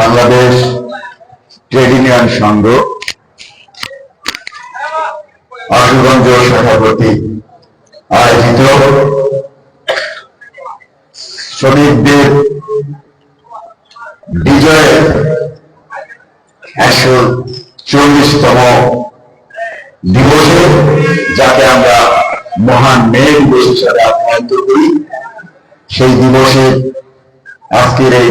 Bangladesh trade union সংঘ, আশুগঞ্জ সভাপতি আয়োজিত শ্রমিকদের বিজয়ের একশো চল্লিশতম দিবসে যাকে আমরা মহান মে দিবস হিসাবে আখ্যায়িত করি, সেই দিবসে আজকের এই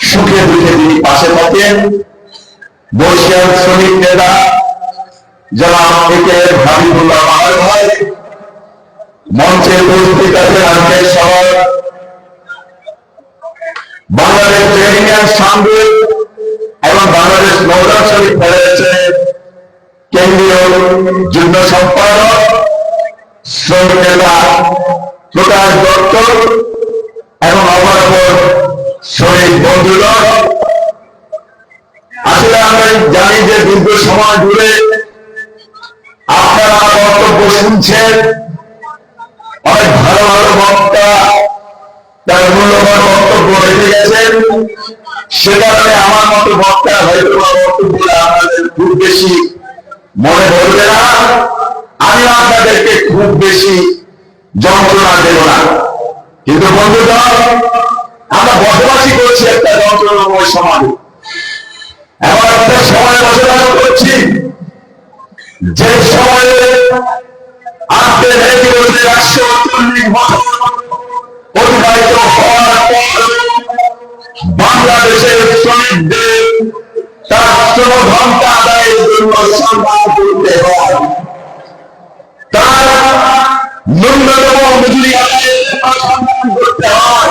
সুখে দুঃখে তিনি পাশে থাকেন। বর্ষিয়ান শ্রমিক নেতা যারা একে হাবিবুল্লাহ মাহার ভাই মঞ্চে উপস্থিত আছেন আজকের সভায় বাংলাদেশ ট্রেড ইউনিয়ন সংঘ এবং বাংলাদেশ নৌযান শ্রমিক ফেডারেশনের কেন্দ্রীয় যুগ্ম সম্পাদক, শ্রমিক নেতা প্রকাশ দত্ত এবং আমার শ্রমিক বন্ধুগণ আসলে আমরা জানি যে দীর্ঘ সময় জুড়ে আপনারা বক্তব্য শুনছেন। অনেক ভালো ভালো বক্তা তার মূল্যবান বক্তব্য রেখে গেছেন। সে আমার মতো বক্তা হয়তো বক্তব্য আপনাদের খুব বেশি মনে ধরবে না। আমি আপনাদেরকে খুব বেশি যন্ত্রণা দেব না। কিন্তু বন্ধুগণ আমরা বসবাসই করছি একটা যন্ত্রণাময় সমাজে। এমন একটা সময় বসবাস করছি, যে সময়ে আজকে রেডি বলতে একশো চল্লিশ বছর অতিবাহিত হওয়ার বাংলাদেশের তার শ্রম ঘণ্টা আদায়ের জন্য সংগ্রাম করতে হয়। তার ন্যূনতম মজুরি আদায়ের জন্য সংগ্রাম করতে হয়।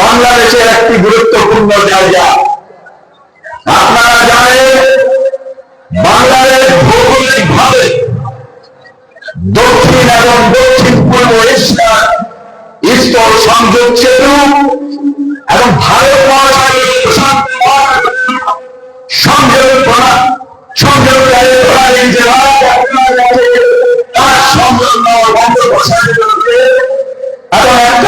বাংলাদেশের একটি গুরুত্বপূর্ণ জায়গা। আপনারা জানেন, বাংলাদেশ ভৌগোলিক ভাবে দক্ষিণ এবং দক্ষিণ পূর্ব এশিয়ার স্থল সংযোগ সেতু এবং ভারত মহাসাগরের প্রশান্ত সংযোগ সংযোগকারী প্রণালী একটা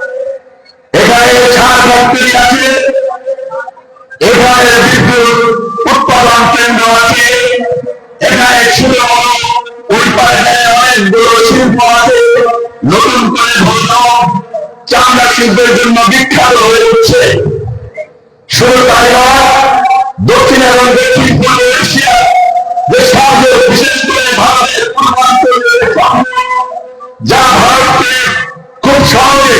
এখানে ফ্যাক্টরি আছে এখানে বিদ্যুৎ উৎপাদন কেন্দ্র আছে। এখানে ছিল ওই পাশে অনেকগুলো শিল্প আছে। নতুন করে ধন্য চামড়া শিল্পের জন্য বিখ্যাত হয়ে উঠছে। শুধু তাই নয়, দক্ষিণ এবং দক্ষিণ পূর্ব এশিয়া, যে বিশেষ করে ভারতের পূর্বাঞ্চলের যা ভারতকে খুব সহজে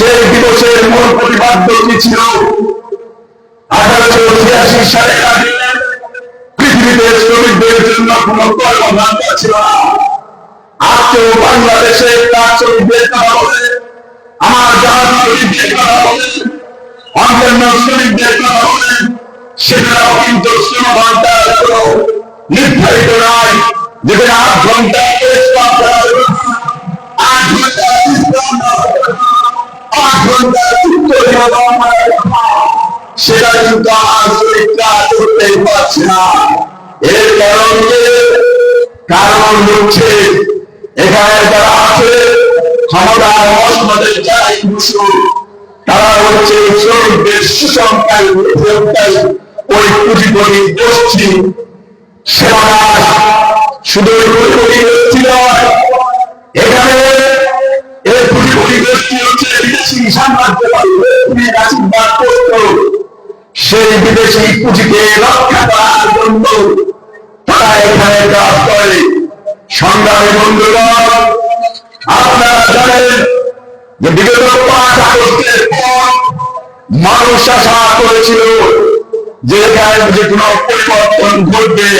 সেই দিবসের মূল প্রতিপাদ্য কি ছিল আঠারোশো ছিয়াশি সালে পৃথিবীতে শ্রমিকদের জন্য কোন ছিল না। আজকেও বাংলাদেশে তার শ্রমিক বের করা হবে আমার যারা শ্রমিক বের করা হবে অন্যান্য শ্রমিক বের করা হবে সেটাও কিন্তু কোন নির্ধারিত নয় যেখানে আট ঘণ্টা আট ঘণ্টা সেটা কিন্তু শ্রমিকরা করতেই পারছে না এর কারণ? কারণ হচ্ছে এখানে যারা আছে ক্ষমতার মসনদের যারাই বসু তারা হচ্ছে শ্রমিকদের সুসংখ্যায় প্রয়োগকারী ওই পুঁজিপতি গোষ্ঠী সেবাদাস শুধু ওই সেই বিদেশি পুঁজিকে রক্ষা করার জন্য তারা এখানে কাজ করে। সংগ্রামী বন্ধুগণ, আপনারা জানেন যে বিগত পাঁচ আগস্টের পর মানুষ আশা করেছিল যে এখানে যে কোনো পরিবর্তন ঘটবে,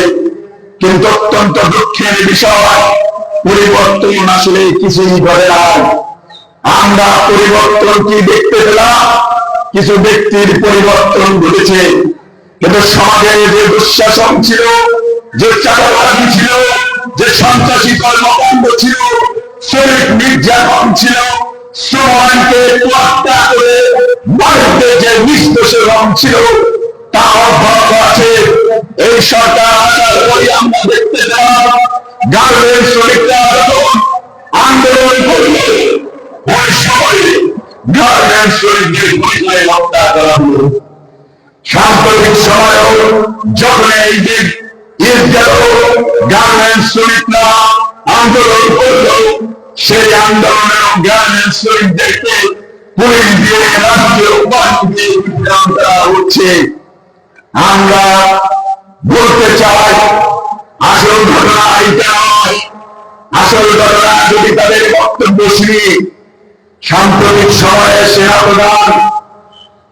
কিন্তু অত্যন্ত দুঃখের বিষয়, পরিবর্তন আসলে কিছুই ঘটে না আমরা পরিবর্তন কি দেখতে পেলাম? কিছু ব্যক্তির পরিবর্তন ঘটেছে। কিন্তু সমাজে যে দুঃশাসন ছিল, যে চাঁদাবাজি ছিল, যে সন্ত্রাসী কর্মকাণ্ড ছিল শ্রমিক নির্যাতন ছিল আন্দোলন করবে গার্মেন্টস শ্রমিকদের পরিচয় হত্যা করা হলো সাম্প্রতিক সময়েও যখন এই যে ঈদ গেল, গার্মেন্টস শ্রমিকরা আন্দোলন করল, সেই আন্দোলনের গার্মেন্টস শ্রমিকদেরকে পুলিশ দিয়ে রাষ্ট্রীয় উপাধি দিয়ে বিতরণ করা হচ্ছে। আমরা বলতে চাই, আসল ঘটনা এইটা নয়। আসল ঘটনা যদি তাদের বক্তব্য শুনি সাম্প্রতিক সময়ে সেনাপ্রধান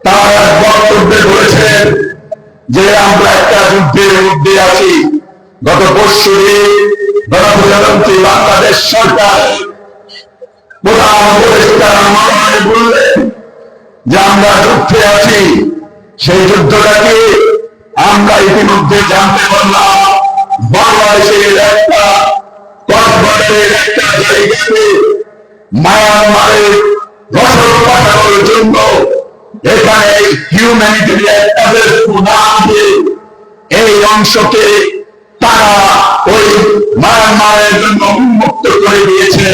তার এক বক্তব্যে বলেছেন যে আমরা একটা যুদ্ধের মধ্যে আছি। গত পরশু গণপ্রজাতন্ত্রী বাংলাদেশ সরকার প্রধান উপদেষ্টা মনোনয়ন বললেন যে আমরা যুদ্ধে আছি। সেই যুদ্ধটাকে আমরা ইতিমধ্যে জানতে পারলাম? বাংলাদেশের একটা মায়ানমারের ফসল পাঠানোর জন্য এখানে হিউম্যানিটেরিয়ান এই অংশকে তারা ওই মায়ানমারের জন্য উন্মুক্ত করে দিয়েছে।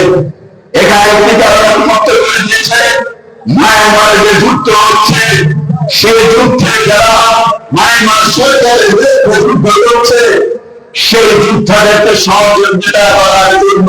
এখানে উন্মুক্ত করে দিয়েছে। মায়ানমারে যে যুদ্ধ হচ্ছে সেই যুদ্ধে যারা মায়ানমার সরকারের যুদ্ধ করছে, সেই যুদ্ধটাকে সহযোগিতা করার জন্য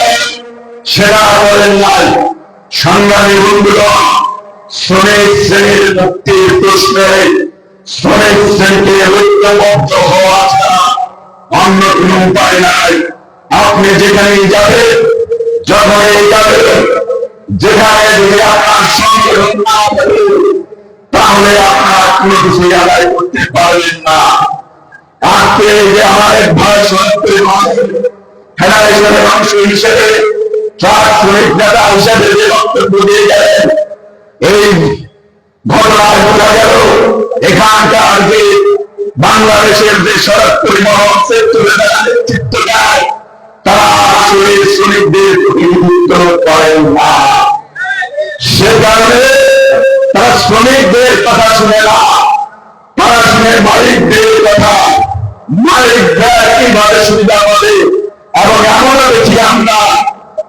সেটা বলেন নাই। সংগ্রামী বন্ধুগণ, শ্রমিক শ্রেণির মুক্তির প্রশ্নে শ্রমিক শ্রেণীকে ঐক্যবদ্ধ হওয়া অন্য কোনো উপায় নাই। আপনি যেখানেই যাবেন, যখনই যাবেন, যেখানে যদি আপনার সংগঠন না থাকে, তাহলে আপনার কোনো কিছু আদায় করতে পারবেন না। আজকে যে আমার এক ভাই অংশ হিসেবে শ্রমিক নেতা হিসেবে যে বক্তব্য বাংলাদেশের যে সড়ক পরিবহন সেক্টরে যারা তারা আসলে শ্রমিকদের করেন না। সে কারণে তারা শ্রমিকদের কথা শুনে না, তারা শুনে মালিকদের কথা। মালিকরা কীভাবে সুবিধা পাবে এবং এমনও দেখি আমরা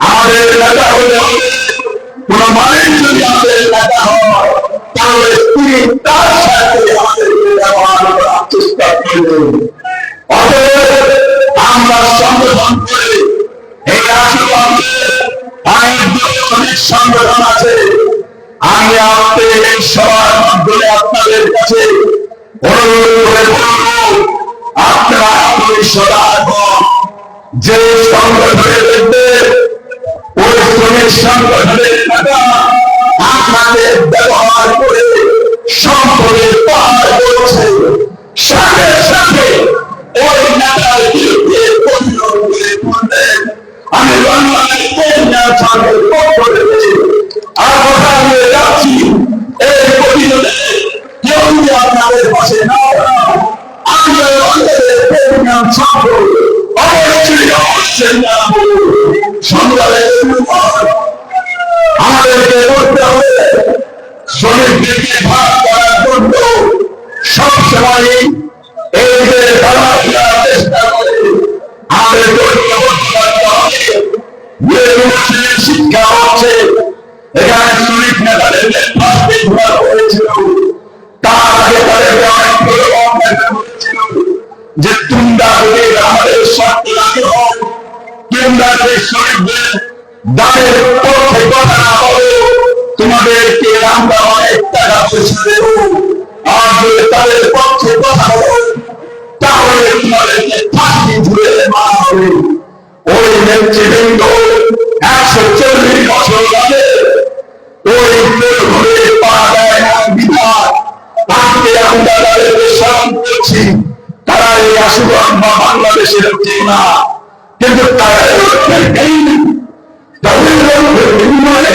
আমাদের এলাকা হলে কোন মানুষ যদি আমাদের এলাকা হয় তাহলে তিনি তার সাথে আমাদেরকে চেষ্টা করবেন অতএব আমরা সংগঠন আপনারা যে সংগঠনের মধ্যে ওই শ্রমিক সংগঠনের টাকা শ্রমিকদেরকে ভাগ করার জন্য সবসময় এই যে খেলাধুলার চেষ্টা করে আমাদের হবে শিক্ষা হচ্ছে, এখানে শ্রমিক নেতাদের হয়েছিল তার আগে তাদেরকে অনেকগুলো যে তোমরা যদি আমাদের শর্ত লাগে হোক তোমরা যে শ্রমিকদের দানের পক্ষে কথা না বলো তোমাদেরকে যদি তাদের পক্ষে কথা তাহলে তোমাদেরকে ফাঁসি ঝুলে মারা হবে ওই নেতৃবৃন্দ একশো চল্লিশ বছর আগে ওই ঘুরে পা দেয় না বিধান আজকে আমরা তাদেরকে স্মরণ করছি। তারা এই আশুগঞ্জ বা বাংলাদেশের কেউ না কিন্তু তারা এই তাদের বিনিময়ে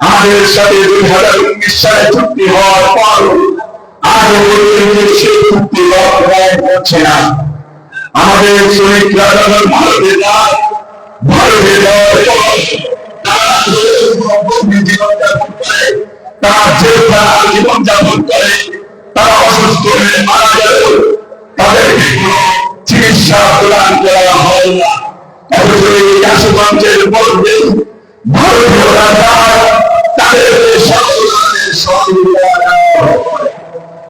আমাদের সাথে দুই হাজার উনিশ সালে চুক্তি হওয়ার পর আজ পর্যন্ত সেই চুক্তি রক্ষায় হচ্ছে না। আমাদের শ্রমিকরা যখন ভারতে চিকিৎসা প্রদান করা হয় যায় Hallelujah.